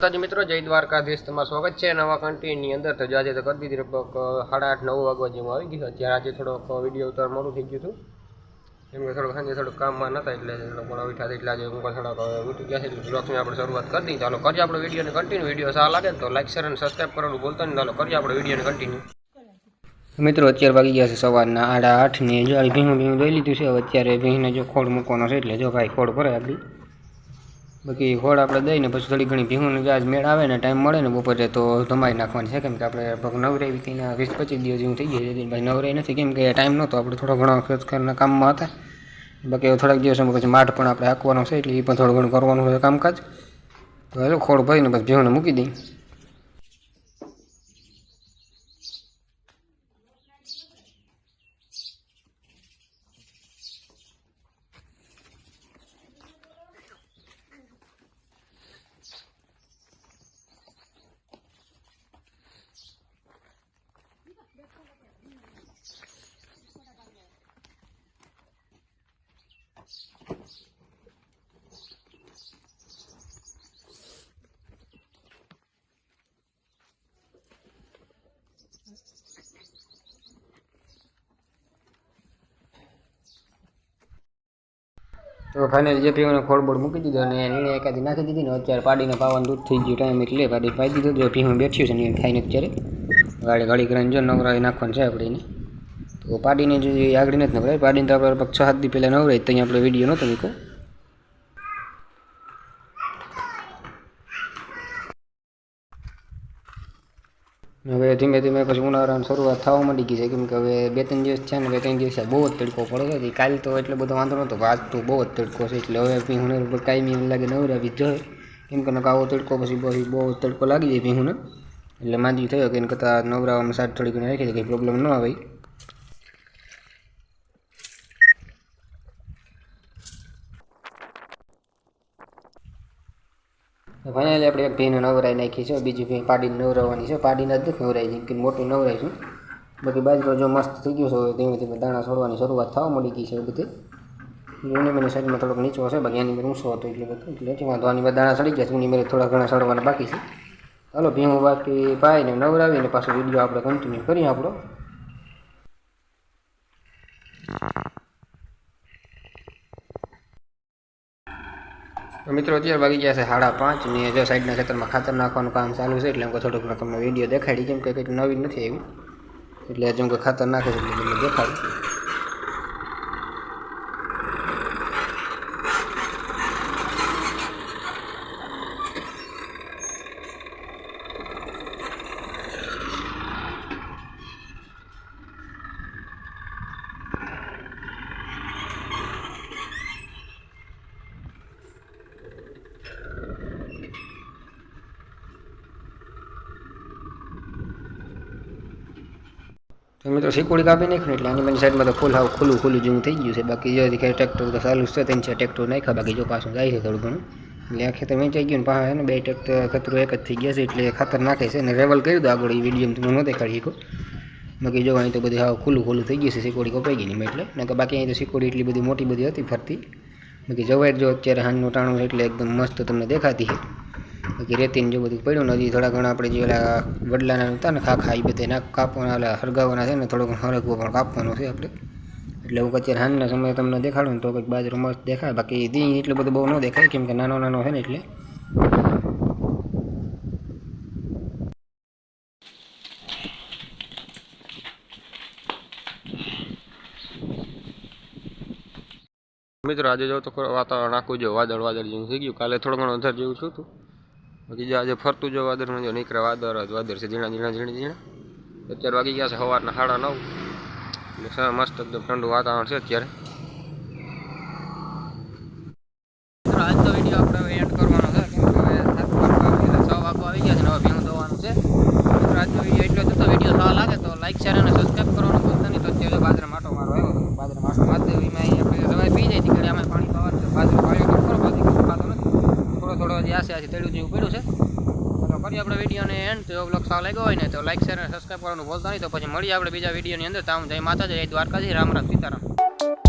માતાજી મિત્રો, જય દ્વારકાધીશ. તમારું સ્વાગત છે નવા કન્ટેન્ટની અંદર. તો આજે તો કરી દીધી લગભગ સાડા આઠ, નવ વાગવા જેવું આવી ગયું અત્યારે આજે થોડોક વીડિયો ઉતાર મોડું થઈ ગયું હતું. એમ કે થોડુંક સાંજે થોડુંક કામમાં નતા એટલે મોડા ઉઠ્યા એટલે આજે હું પણ થોડાક ઉઠી ગયા છે. એટલે બ્લોગની આપણે શરૂઆત કરી દઈએ. ચાલો કરીએ આપણે વિડીયોને કન્ટિન્યુ વીડિયો સારા લાગે તો લાઈક શેર અને સબસ્ક્રાઈબ કરવાનું ભૂલતા નહીં. ચાલો કરીએ આપણે વિડીયોને કન્ટિન્યુ મિત્રો, અત્યારે વાગી ગયા છે સવારના આડા આઠ ને. જો ભીંગું ભીંગું લઈ લીધું છે. હવે અત્યારે ભીંગને જો ખોડ મૂકવાનો છે. એટલે જો ભાઈ ખોડ ભરે આપણી બાકી હોળ આપણે દઈને પછી થોડી ઘણી જે આજ મેળ આવે ને ટાઈમ મળે ને બપોરે તો ધમાઈ નાખવાની છે. કેમ કે આપણે લગભગ નવરાવી વીસ પચીસ દિવસ જેવું થઈ ગયું ભાઈ નવરાઈ નથી. કેમ કે ટાઈમ નહોતો. આપણે થોડો ઘણો ખેતકરના કામમાં હતા. બાકી થોડાક દિવસોમાં પછી માઠ પણ આપણે હાંકવાનો છે. એટલે એ પણ થોડું ઘણું કરવાનું છે કામકાજ. તો હવે ખોળ ભરીને પછી ભીંગને મૂકી દઈ તો ફાઇનલ જે પીવાનો ખોળબોળ મૂકી દીધો અને એને એકાદી નાખી દીધી ને અત્યારે પાડીને પાવાનું દૂધ થઈ ગયું, ટાઈમ એટલે પાડી પાઈ દીધું. જો પીવું બેઠ્યું છે ને ખાઈને અત્યારે. ગાડી ગાડી કરીને જો નવરાવી નાખવાનું છે આપણે તો પાડીને જો આગળ નથી નવરાય પાડીને તો આપણે છ સાત દી પહેલાં નવરાય તો અહીંયા આપણે વીડિયો નહોતો મૂકો હવે ધીમે ધીમે પછી ઉનાળાની શરૂઆત થવા માંડી ગઈ છે. કેમ કે હવે બે ત્રણ દિવસ છે ને, બે ત્રણ દિવસ બહુ જ તડકો પડે છે. કાલ તો એટલો બધો વાંધો નહોતો આજ તો બહુ જ તડકો છે. એટલે હવે પીહુને ઉપર કાયમી લાગે નવરાવી જોઈએ કેમ કે આવો તડકો પછી બહુ જ તડકો લાગી જાય પીહુને એટલે માંદી થયો કે એને કરતાં નવરાવામાં સાત થોડી ઘણી રાખી દે કંઈ પ્રોબ્લેમ ન આવે ફાઇનલી આપણે એક ભીને નવરાઈ નાખી છે, બીજી ભીન પાડીને નવરાવવાની છે. પાડીને જ નથી નવરાઈ જેમ કે મોટું નવરાઈશું બાકી બાજરો જો મસ્ત થઈ ગયું છે, ધીમે ધીમે દાણા છોડવાની શરૂઆત થવા મળી ગઈ છે બધી. જૂની મને સાઈડમાં થોડોક નીચો હશે બાકી એની મેં ઊંચો હતો એટલે બધું. એટલે નથી વાંધો દાણા સડી ગયા છે, એની મેરે થોડા ઘણા સડવાના બાકી છે. ચાલો ભીમું બાકી પાઈને નવરાવીને પાછો વીડિયો આપણે કન્ટિન્યુ કરીએ આપણો. મિત્રો, અત્યારે વાગી ગયા છે સાડા પાંચ. ને જો સાઈડના ખેતરમાં ખાતર નાખવાનું કામ ચાલુ છે એટલે હું થોડુંક ઘણું તમને વીડિયો દેખાડી. કેમ કે કંઈક નવી નથી આવી એટલે જેમ કે ખાતર નાખે છે એટલે તમને દેખાડું તો મિત્રો શીકોડી કાપી નાખ્યું એટલે આની બધી સાઈડમાં તો ફૂલ હાવ ખુલ્લું ખુલ્લું જેવું થઈ ગયું છે. બાકી જો દેખાય ટ્રેક્ટર તો ચાલુ છે, ત્રણ છે ટ્રેક્ટર નાખ્યા, બાકી જો પાછું જાય છે થોડું ઘણું. એટલે આ ખેતર વેચાઈ ગયું ને પાછા ને, બે ટ્રેક્ટર ખતરું એક જ થઈ ગયા છે એટલે ખાતર નાખે છે અને રેવલ કરી દો આગળ એ વીડિયો તમે ન દેખાડી શકો. બાકી જો અહીં તો બધી હાવ ખુલ્લું ખુલ્લું થઈ ગયું છે શીકોડી કપાઈ ગઈ નહીં એટલે. ને બાકી અહીં તો શીકોડી એટલી બધી મોટી બધી હતી ફરતી. બાકી જવાય જો અત્યારે હાંજનું ટાણું એટલે એકદમ મસ્ત તમને દેખાતી છે. બાકી રેતીને જો બધું પડ્યું નથી થોડા ઘણા આપણે જે ઓલા વડલાના હતા ને ખાખા એ બધા ના કાપવાના, ઓલા હરગાવાના છે ને થોડો ઘણો હરગવો પણ કાપવાનો છે આપણે. એટલે હું અત્યારે હાંજના સમયે તમને દેખાડું ને તો કંઈક બાજરો મસ્ત દેખાય. બાકી દી એટલું બધું બહુ ન દેખાય, કેમ કે નાનો નાનો છે ને એટલે. મિત્રો, આજે જો તો વાતાવરણ આખું જો વાદળ વાદળ જેવું થઈ ગયું. કાલે થોડો ઘણો અંધાર જેવું છું હતું બાકી આજે ફરતું જો વાદરમાં જો નીકળે વાદર જ, વાદળ છે ઝીણા ઝીણા ઝીણા ઝીણા. અત્યારે વાગી ગયા છે સવારના સાડા નવ. એટલે મસ્ત એકદમ ઠંડુ વાતાવરણ છે અત્યારે આજ તો વીડિયો આપણે હવે એન્ડ કરવાનો છે કેમ કે હવે સાત વાગવા આવી ગયા, છ વાગવા આવી ગયા છે ને હવે ભીનું દવાનું છે મિત્રો આજનો વીડિયો એટલો જ હતો વીડિયો સારો લાગે તો લાઈક શેર અને સબસ્ક્રાઈબ કરવાનું ભૂલતા નહીં તો અત્યારે બાજરા માટો મારો આવ્યો હતો બાજરા માટો મારતો એમાં અહીંયા આપણે દવાઈ પી જાય છે આમાં પાણી પાવાનું છે બાજરો પાણી તો ખરો બાકી કશું ખાતો નથી થોડો થોડો આ આશે જેવું પડ્યું છે. તો કરીએ આપણે વિડીયોને એન્ડ તો બ્લોગ સારો લાગ્યો હોય ને તો લાઈક શેર અને સબસ્ક્રાઈબ કરવાનું ભૂલતા નહીં. તો પછી મળીએ આપણે બીજા વિડીયોની અંદર. તામ જય માતાજી, જય દ્વારકાજી, રામ રામ, સીતારામ.